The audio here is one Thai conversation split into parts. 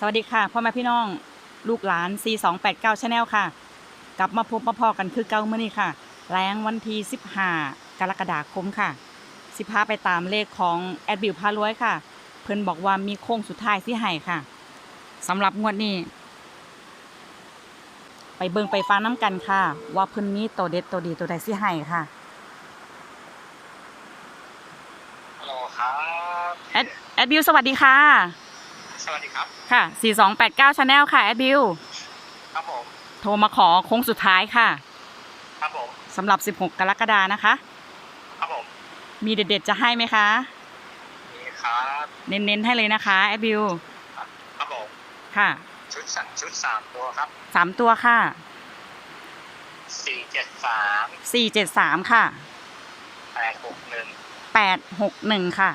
สวัสดีค่ะพ่อแม่พี่น้องลูกหลาน C289 Channel ค่ะ กลับมาพบมาพอกันคือเก้าเมื่อนี้ค่ะ แรงวันที่15 กรกฎาคมค่ะสิพาไปตามเลขของแอดบิวพารวยค่ะ เพิ่นบอกว่ามีโค้งสุดท้ายที่ให้ค่ะสำหรับงวดนี้ ไปเบิงไปฟังน้ำกันค่ะ ว่าเพิ่นมีตัวเด็ดตัวดีตัวใดสิให้ค่ะฮัลโหลครับแอดแอดบิวสวัสดีค่ะ สวัสดีครับ ค่ะ 4289 Channel ค่ะ แอดบิว ครับผม โทรมาขอโค้งสุดท้ายค่ะ ครับผม สำหรับ 16 กรกฎานะคะ ครับผมมีเด็ดๆจะให้ไหมคะ นี่ครับเน้นๆให้เลยนะคะ แอดบิว ครับผมค่ะชุดสชุดสามตัวครับสามตัวค่ะ สี่เจ็ดสามสี่เจ็ดสามค่ะ แปดหกหนึ่งแปดหกหนึ่งค่ะ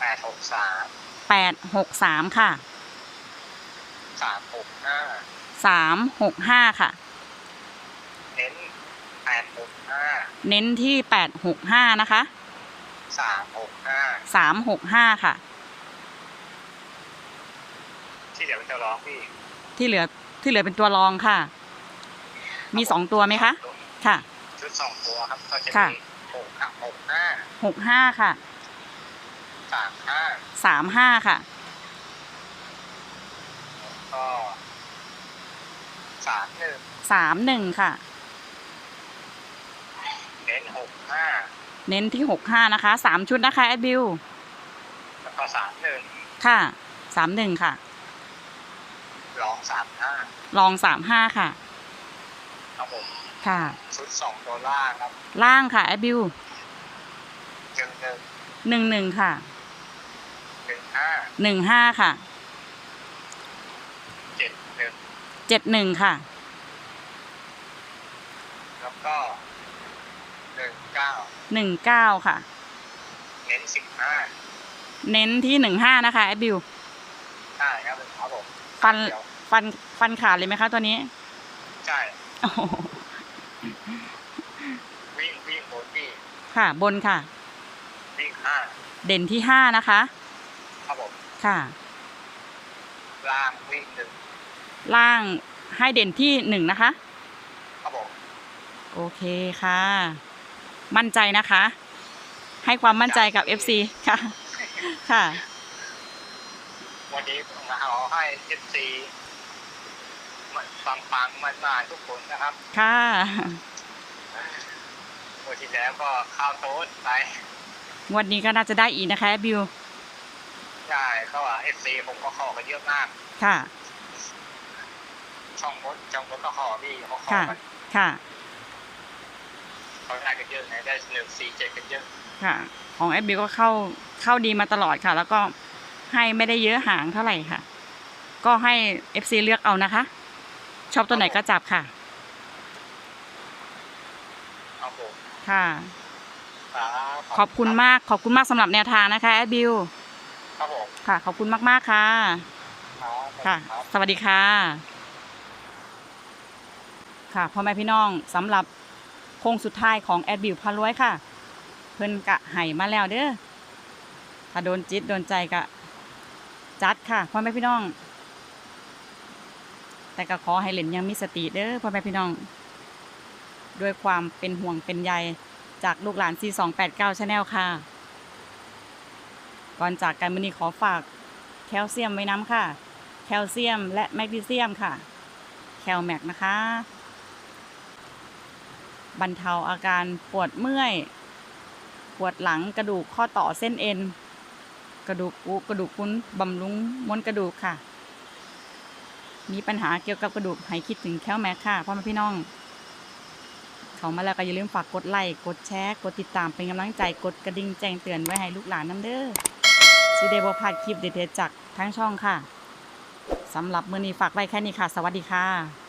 แปดหกสาม แปดหกสามค่ะสามหกห้าสามหกห้าค่ะ เน้นแปดหกห้าเน้นที่แปดหกห้านะคะสามหกห้าสามหกห้าค่ะ ที่เดี๋ยวจะร้องพี่ที่เหลือที่เหลือเป็นตัวรองค่ะ มีสองตัวไหมคะค่ะ ชุดสองตัวครับก็จะค่ะ มีหกห้าหกห้าหกห้าค่ะ สามห้าสามห้าค่ะ ก็สามหนึ่งสามหนึ่งค่ะ เน้นหกห้าเน้นที่หกห้านะคะสามชุดนะคะแอดบิวแล้วก็สามหนึ่งค่ะสามหนึ่งค่ะร้องสามห้าลองสามห้าค่ะ ครับผมค่ะ ชุดสองตัวล่างครับล่างค่ะแอดบิวหนึ่งหนึ่งหนึ่งหนึ่งค่ะ หนึ่งห้าหนึ่งห้าค่ะเจ็ดหนึ่งเจ็ดหนึ่งค่ะแล้วก็หนึ่งเก้าหนึ่งเก้าค่ะ เน้นสิบห้าเน้นที่หนึ่งห้านะคะแอดบิวใช่ครับครับผมฟันเดี๋ยวฟันฟันขาดเลยไหมคะตัวนี้ใช่โอ้โหวิ่งวิ่งบนที่ค่ะบนค่ะ วิ่งห้าเด่นที่ห้านะคะ ครับผมค่ะ ล่างวิ่งหนึ่งล่างให้เด่นที่หนึ่งนะคะ ครับผมโอเคค่ะ มั่นใจนะคะ ให้ความมั่นใจกับ FC ค่ะ ค่ะ วันนี้ผมมาเอาให้เอฟซีฟังฟังๆมันมาทุกคนนะครับค่ะวันที่แล้วก็ข้าวโต๊ดไป งวันนี้ก็น่าจะได้อีกนะคะแอดบิว ใช่เขาว่าเอฟซีผมก็ขอกันเยอะมาก ค่ะ ช่องมดช่องมดก็ขอพี่เขาขอค่ะ กันค่ะ เขาได้กันเยอะไงได้หนึ่งสี่เจ็ดกันเยอะค่ะ ของแอดบิวก็เข้าเข้าดีมาตลอดค่ะ แล้วก็ให้ไม่ได้เยอะหางเท่าไหร่ค่ะ ก็ให้ FC เลือกเอานะคะ ชอบตัวไหนก็จับค่ะ ครับผมค่ะ ครับ ขอบคุณมากขอบคุณมากสำหรับแนวทางนะคะแอดบิว ครับผมค่ะ ขอบคุณมาก ๆ ค่ะครับค่ะครับสวัสดีค่ะ ค่ะพ่อแม่พี่น้องสำหรับโค้งสุดท้ายของแอดบิวพารวยค่ะ เพิ่นกะไห้มาแล้วเด้อถ้าโดนจิตโดนใจกะ จัดค่ะพ่อแม่พี่น้อง แต่ก็ขอให้เล่นอยังมีสติเด้อพ่อแม่พี่น้อง ด้วยความเป็นห่วงเป็นใยจากลูกหลาน C289 Channel ค่ะ ก่อนจากกันมื้อนี้ขอฝากแคลเซียมไว้น้ำค่ะ แคลเซียมและแมกนีเซียมค่ะ แคลแมกนะคะ บรรเทาอาการปวดเมื่อย ปวดหลังกระดูกข้อต่อเส้นเอ็น กระดูกปุกระดูกพุ้นบำรุงมวนกระดูกค่ะ มีปัญหาเกี่ยวกับกระดูกให้คิดถึงแคลแมกค่ะพ่อแม่พี่น้องเขามาแล้วก็อย่าลืมฝากกดไลค์ กดแชร์ กดติดตามเป็นกำลังใจ กดกระดิ่งแจ้งเตือนไว้ให้ลูกหลานน้ำเด้อ สิได้บพาดคลิปเด็ดๆจากทั้งช่องค่ะสำหรับมื้อนี้ฝากไว้แค่นี้ค่ะ สวัสดีค่ะ